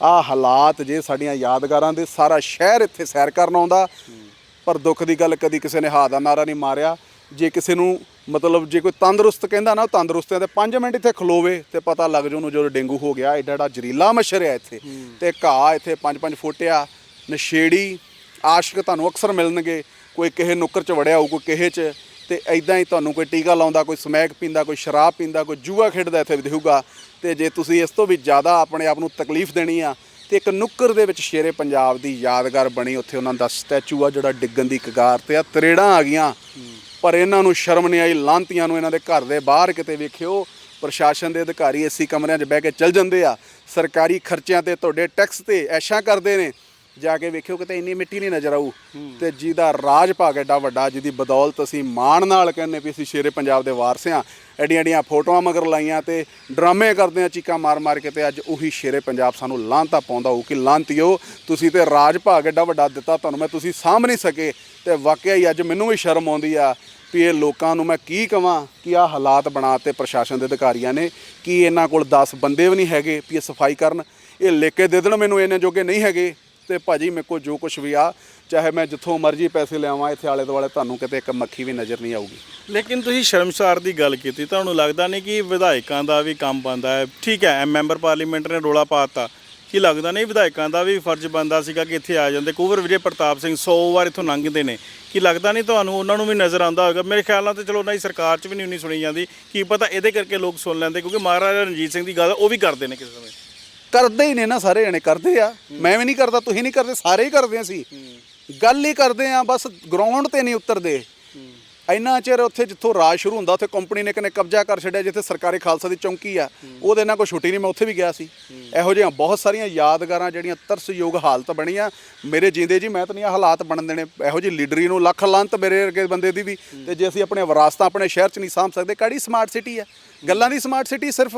ਆ ਹਾਲਾਤ ਜੇ ਸਾਡੀਆਂ ਯਾਦਗਾਰਾਂ ਦੇ ਸਾਰਾ ਸ਼ਹਿਰ ਇੱਥੇ ਸੈਰ ਕਰਨ ਆਉਂਦਾ। ਪਰ ਦੁੱਖ ਦੀ ਗੱਲ ਕਦੀ ਕਿਸੇ ਨੇ ਹਾ ਦਾ ਨਾਰਾ ਨਹੀਂ ਮਾਰਿਆ। ਜੇ ਕਿਸੇ ਨੂੰ ਮਤਲਬ ਜੇ ਕੋਈ ਤੰਦਰੁਸਤ ਕਹਿੰਦਾ ਨਾ ਉਹ ਤੰਦਰੁਸਤਿਆਂ ਦੇ 5 ਮਿੰਟ ਇੱਥੇ ਖਲੋਵੇ ਤੇ ਪਤਾ ਲੱਗ ਜੂ ਉਹਨੂੰ ਜਦੋਂ ਡੇਂਗੂ ਹੋ ਗਿਆ ਐਡਾ ਐਡਾ ਜ਼ਰੀਲਾ ਮੱਛਰ ਆ ਇੱਥੇ। ਤੇ ਘਾਹ ਇੱਥੇ 5-5 ਫੁੱਟ ਆ ਨਸ਼ੇੜੀ ਆਸ਼ਕ ਤੁਹਾਨੂੰ ਅਕਸਰ ਮਿਲਣਗੇ। ਕੋਈ ਕਿਸੇ ਨੁੱਕਰ 'ਚ ਵੜਿਆ ਹੋਊ ਕੋਈ ਕਿਸੇ 'ਚ ਤੇ ਐਦਾਂ ਹੀ ਤੁਹਾਨੂੰ ਕੋਈ ਟੀਕਾ ਲਾਉਂਦਾ, ਕੋਈ ਸਮੈਕ ਪੀਂਦਾ, ਕੋਈ ਸ਼ਰਾਬ ਪੀਂਦਾ, ਕੋਈ ਜੂਆ ਖੇਡਦਾ ਇੱਥੇ ਦਿਖੂਗਾ। ਤੇ ਜੇ ਤੁਸੀਂ ਇਸ ਤੋਂ ਵੀ ਜ਼ਿਆਦਾ ਆਪਣੇ ਆਪ ਨੂੰ ਤਕਲੀਫ ਦੇਣੀ ਆ, ਤੇ ਇੱਕ ਨੁੱਕਰ ਦੇ ਵਿੱਚ ਸ਼ੇਰੇ ਪੰਜਾਬ ਦੀ ਯਾਦਗਾਰ ਬਣੀ। ਉੱਥੇ ਉਹਨਾਂ ਦਾ ਸਟੈਚੂ ਆ ਜਿਹੜਾ ਡਿੱਗਣ ਦੀ ਕਗਾਰ ਤੇ ਆ, ਤਰੇੜਾਂ ਆ ਗਈਆਂ। ਪਰ ਇਹਨਾਂ ਨੂੰ ਸ਼ਰਮ ਨਹੀਂ ਆਈ, ਲਾਂਤੀਆਂ ਨੂੰ ਇਹਨਾਂ ਦੇ ਘਰ ਦੇ ਬਾਹਰ ਕਿਤੇ ਵੇਖਿਓ। ਪ੍ਰਸ਼ਾਸਨ ਦੇ ਅਧਿਕਾਰੀ ਏਸੀ ਕਮਰਿਆਂ 'ਚ ਬਹਿ ਕੇ ਚੱਲ ਜਾਂਦੇ ਆ। ਸਰਕਾਰੀ ਖਰਚਿਆਂ ਤੇ ਤੁਹਾਡੇ ਟੈਕਸ ਤੇ ਐਸ਼ਾ ਕਰਦੇ ਨੇ। ਜਾ ਕੇ ਵੇਖਿਓ ਕਿਤੇ ਇੰਨੀ ਮਿੱਟੀ ਨਹੀਂ ਨਜ਼ਰ ਆਊ। ਤੇ ਜਿਹਦਾ ਰਾਜ ਭਾਗ ਐਡਾ ਵੱਡਾ, ਜਿਹਦੀ ਬਦੌਲਤ ਅਸੀਂ ਮਾਣ ਨਾਲ ਕਹਿੰਦੇ ਵੀ ਅਸੀਂ ਸ਼ੇਰੇ ਪੰਜਾਬ ਦੇ ਵਾਰਸ ਆ ਐਡੀਆਂ ਐਡੀਆਂ ਫੋਟੋਆਂ ਮਗਰ ਲਾਈਆਂ ਤੇ ਡਰਾਮੇ ਕਰਦੇ ਆ ਚੀਕਾਂ ਮਾਰ ਮਾਰ ਕੇ ਤੇ ਅੱਜ ਉਹੀ ਸ਼ੇਰੇ ਪੰਜਾਬ ਸਾਨੂੰ ਲਾਂਤਾ ਪਾਉਂਦਾ ਹੋਊ ਕਿ ਲਾਂਤਿਓ ਤੁਸੀਂ ਤੇ ਰਾਜ ਭਾਗ ਐਡਾ ਵੱਡਾ ਦਿੱਤਾ ਤੁਹਾਨੂੰ, ਮੈਂ ਤੁਸੀਂ ਸਾਂਭ ਨਹੀਂ ਸਕੇ। ਤੇ ਵਾਕਿਆ ਹੀ ਅੱਜ ਮੈਨੂੰ ਵੀ ਸ਼ਰਮ ਆਉਂਦੀ ਆ ਵੀ ਇਹ ਲੋਕਾਂ ਨੂੰ ਮੈਂ ਕੀ ਕਵਾਂ ਕਿ ਆ ਹਾਲਾਤ ਬਣਾਤੇ ਪ੍ਰਸ਼ਾਸਨ ਦੇ ਅਧਿਕਾਰੀਆਂ ਨੇ, ਕਿ ਇਹਨਾਂ ਕੋਲ 10 ਬੰਦੇ ਵੀ ਨਹੀਂ ਹੈਗੇ ਵੀ ਇਹ ਸਫ਼ਾਈ ਕਰਨ। ਇਹ ਲਿਖ ਕੇ ਦੇ ਦੇਣ ਮੈਨੂੰ ਇਹਨਾਂ ਜੋਗੇ ਨਹੀਂ ਹੈਗੇ। ਤੇ ਭਾਜੀ ਮੇਰੇ ਕੋਲ ਜੋ ਕੁਝ ਵੀ ਆ, ਚਾਹੇ ਮੈਂ ਜਿੱਥੋਂ ਮਰਜ਼ੀ ਪੈਸੇ ਲਿਆਵਾਂ, ਇੱਥੇ ਆਲੇ ਦੁਆਲੇ ਤੁਹਾਨੂੰ ਕਿਤੇ ਇੱਕ ਮੱਖੀ ਵੀ ਨਜ਼ਰ ਨਹੀਂ ਆਊਗੀ। ਲੇਕਿਨ ਤੁਸੀਂ ਸ਼ਰਮਸਾਰ ਦੀ ਗੱਲ ਕੀਤੀ, ਤੁਹਾਨੂੰ ਲੱਗਦਾ ਨਹੀਂ ਕਿ ਵਿਧਾਇਕਾਂ ਦਾ ਵੀ ਕੰਮ ਬਣਦਾ ਹੈ? ਠੀਕ ਹੈ ਮੈਂਬਰ ਪਾਰਲੀਮੈਂਟ ਨੇ ਰੋਲਾ ਪਾਤਾ ਕੀ ਲੱਗਦਾ ਨਹੀਂ ਵਿਧਾਇਕਾਂ ਦਾ ਵੀ ਫਰਜ਼ ਬਣਦਾ ਸੀਗਾ ਕਿ ਇੱਥੇ ਆ ਜਾਂਦੇ? ਕੂਵਰ ਵਿਜੇ ਪ੍ਰਤਾਪ ਸਿੰਘ 100 ਵਾਰ ਇੱਥੋਂ ਲੰਘਦੇ ਨੇ। ਕੀ ਲੱਗਦਾ ਨਹੀਂ ਤੁਹਾਨੂੰ ਉਹਨਾਂ ਨੂੰ ਵੀ ਨਜ਼ਰ ਆਉਂਦਾ ਹੋਵੇਗਾ? ਮੇਰੇ ਖਿਆਲ ਨਾਲ ਤੇ ਚਲੋ ਉਹਨਾਂ ਦੀ ਸਰਕਾਰ 'ਚ ਵੀ ਨਹੀਂ ਉਨੀ ਸੁਣੀ ਜਾਂਦੀ। ਕੀ ਪਤਾ ਇਹਦੇ ਕਰਕੇ ਲੋਕ ਸੁਣ ਲੈਂਦੇ, ਕਿਉਂਕਿ ਮਹਾਰਾਜਾ ਰਣਜੀਤ ਸਿੰਘ ਦੀ ਗੱਲ ਉਹ ਵੀ ਕਰਦੇ ਨੇ ਕਿਸੇ ਸਮੇਂ। ਕਰਦੇ ਹੀ ਨੇ ਨਾ ਸਾਰੇ ਜਣੇ ਕਰਦੇ ਆ। ਮੈਂ ਵੀ ਨਹੀਂ ਕਰਦਾ ਤੁਸੀਂ ਨਹੀਂ ਕਰਦੇ ਸਾਰੇ ਹੀ ਕਰਦੇ ਅਸੀਂ। ਗੱਲ ਹੀ ਕਰਦੇ ਆ ਬਸ ਗਰਾਊਂਡ ਤੇ ਨਹੀਂ ਉਤਰਦੇ। ਇੰਨਾ ਚਿਰ ਉੱਥੇ ਜਿੱਥੋਂ ਰਾਜ ਸ਼ੁਰੂ ਹੁੰਦਾ ਉੱਥੇ ਕੰਪਨੀ ਨੇ ਕਿਨੇ ਕਬਜ਼ਾ ਕਰ ਛੱਡਿਆ ਜਿੱਥੇ ਸਰਕਾਰੀ ਖਾਲਸਾ ਦੀ ਚੌਂਕੀ ਆ। ਉਹਦੇ ਨਾਲ ਕੋਈ ਛੁੱਟੀ ਨਹੀਂ ਮੈਂ ਉੱਥੇ ਵੀ ਗਿਆ ਸੀ। ਇਹੋ ਜਿਹੀਆਂ ਬਹੁਤ ਸਾਰੀਆਂ ਯਾਦਗਾਰਾਂ ਜਿਹੜੀਆਂ ਤਰਸਯੋਗ ਹਾਲਤ ਬਣੀਆਂ। ਮੇਰੇ ਜਿੰਦੇ ਜੀ ਮੈਂ ਤਾਂ ਨਹੀਂ ਹਾਲਾਤ ਬਣਨ ਦੇਣੇ। ਇਹੋ ਜਿਹੀ ਲੀਡਰੀ ਨੂੰ ਲੱਖ ਲੰਤ ਮੇਰੇ ਵਰਗੇ ਬੰਦੇ ਦੀ ਵੀ। ਤੇ ਜੇ ਅਸੀਂ ਆਪਣੇ ਵਿਰਾਸਤਾਂ ਆਪਣੇ ਸ਼ਹਿਰ 'ਚ ਨਹੀਂ ਸਾਂਭ ਸਕਦੇ ਕਿਹੜੀ ਸਮਾਰਟ ਸਿਟੀ ਆ? ਗੱਲਾਂ ਦੀ ਸਮਾਰਟ ਸਿਟੀ ਸਿਰਫ।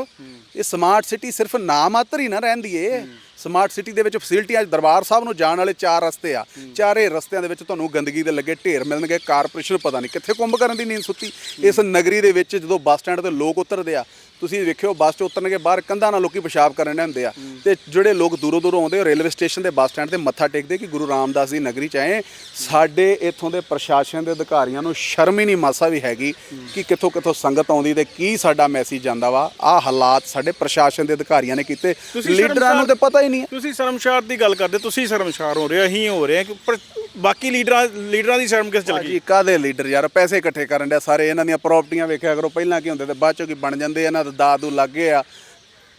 ਇਹ ਸਮਾਰਟ ਸਿਟੀ ਸਿਰਫ ਨਾਂ ਮਾਤਰ ਹੀ ਨਾ ਰਹਿੰਦੀ ਏ। ਸਮਾਰਟ ਸਿਟੀ ਦੇ ਵਿੱਚ ਫੈਸਿਲਿਟੀਆਂ ਅੱਜ ਦਰਬਾਰ ਸਾਹਿਬ ਨੂੰ ਜਾਣ ਵਾਲੇ ਚਾਰ ਰਸਤੇ ਆ। ਚਾਰੇ ਰਸਤਿਆਂ ਦੇ ਵਿੱਚ ਤੁਹਾਨੂੰ ਗੰਦਗੀ ਦੇ ਲੱਗੇ ਢੇਰ ਮਿਲਣਗੇ ਕਾਰਪੋਰੇਸ਼ਨ ਪਤਾ ਨਹੀਂ ਕਿੱਥੇ ਕੁੰਭ ਕਰਨ ਦੀ ਨੀਂਦ ਸੁੱਤੀ। ਇਸ ਨਗਰੀ ਦੇ ਵਿੱਚ ਜਦੋਂ ਬੱਸ ਸਟੈਂਡ ਤੇ ਲੋਕ ਉਤਰਦੇ ਆ ਤੁਸੀਂ ਵੇਖਿਓ ਬੱਸ 'ਚ ਉਤਰਨਗੇ ਬਾਹਰ ਕੰਧਾਂ ਨਾਲ ਲੋਕੀ ਪਿਸ਼ਾਬ ਕਰਨ ਹੁੰਦੇ ਆ। ਤੇ ਜਿਹੜੇ ਲੋਕ ਦੂਰੋਂ ਦੂਰੋਂ ਆਉਂਦੇ ਉਹ ਰੇਲਵੇ ਸਟੇਸ਼ਨ ਦੇ ਬੱਸ ਸਟੈਂਡ ਤੇ ਮੱਥਾ ਟੇਕਦੇ ਕਿ ਗੁਰੂ ਰਾਮਦਾਸ ਦੀ ਨਗਰੀ ਚ ਆਏ ਸਾਡੇ ਇੱਥੋਂ ਦੇ ਪ੍ਰਸ਼ਾਸਨ ਦੇ ਅਧਿਕਾਰੀਆਂ ਨੂੰ ਸ਼ਰਮ ਹੀ ਨਹੀਂ ਮਾਸਾ ਵੀ ਹੈਗੀ ਕਿ ਕਿੱਥੋਂ ਕਿੱਥੋਂ ਸੰਗਤ ਆਉਂਦੀ ਤੇ ਕੀ ਸਾਡਾ ਮੈਸੇਜ ਜਾਂਦਾ ਵਾ। ਆਹ ਹਾਲਾਤ ਸਾਡੇ ਪ੍ਰਸ਼ਾਸਨ ਦੇ ਅਧਿਕਾਰੀਆਂ ਨੇ ਕੀਤੇ। ਲੀਡਰਾਂ ਨੂੰ ਤੇ ਪਤਾ ਹੀ ਨਹੀਂ ਹੈ। ਤੁਸੀਂ ਸ਼ਰਮਸ਼ਾਰ ਦੀ ਗੱਲ ਕਰਦੇ ਤੁਸੀਂ ਸ਼ਰਮਸ਼ਾਰ ਹੋ ਰਹੇ ਹੋ ਅਸੀਂ ਹੋ ਰਹੇ ਹਾਂ ਕਿ ਬਾਕੀ ਲੀਡਰਾਂ ਲੀਡਰਾਂ ਦੀ ਸ਼ਰਮ ਕਿਸ ਚਲ ਗਈ ਭਾਜੀ ਕਾਦੇ ਲੀਡਰ ਯਾਰ? ਪੈਸੇ ਇਕੱਠੇ ਕਰਨ ਦੇ ਸਾਰੇ ਇਹਨਾਂ ਦੀਆਂ ਪ੍ਰਾਪਰਟੀਆਂ ਵੇਖਿਆ ਕਰੋ ਪਹਿਲਾਂ ਕੀ ਹੁੰਦੇ ਤੇ ਬਾਅਦ ਚੋਂ ਕੀ ਬਣ ਜਾਂਦੇ ਇਹਨਾਂ ਦਾ ਦਾਦੂ ਲੱਗੇ ਆ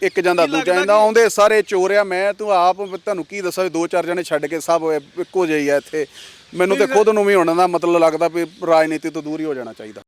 ਇੱਕ ਜਾਂਦਾ ਦੂਜਾ ਜਾਂਦਾ ਆਉਂਦੇ ਸਾਰੇ ਚੋਰ ਆ ਮੈਂ ਤੂੰ ਆਪ ਤੁਹਾਨੂੰ ਕੀ ਦੱਸਾਂ ਦੋ ਚਾਰ ਜਣੇ ਛੱਡ ਕੇ ਸਭ ਇੱਕੋ ਜਿਹੀ ਆ ਇੱਥੇ। ਮੈਨੂੰ ਤੇ ਖੁਦ ਨੂੰ ਵੀ ਹੁਣ ਦਾ ਮਤਲਬ ਲੱਗਦਾ ਵੀ ਰਾਜਨੀਤੀ ਤੋਂ ਦੂਰ ਹੀ ਹੋ ਜਾਣਾ ਚਾਹੀਦਾ।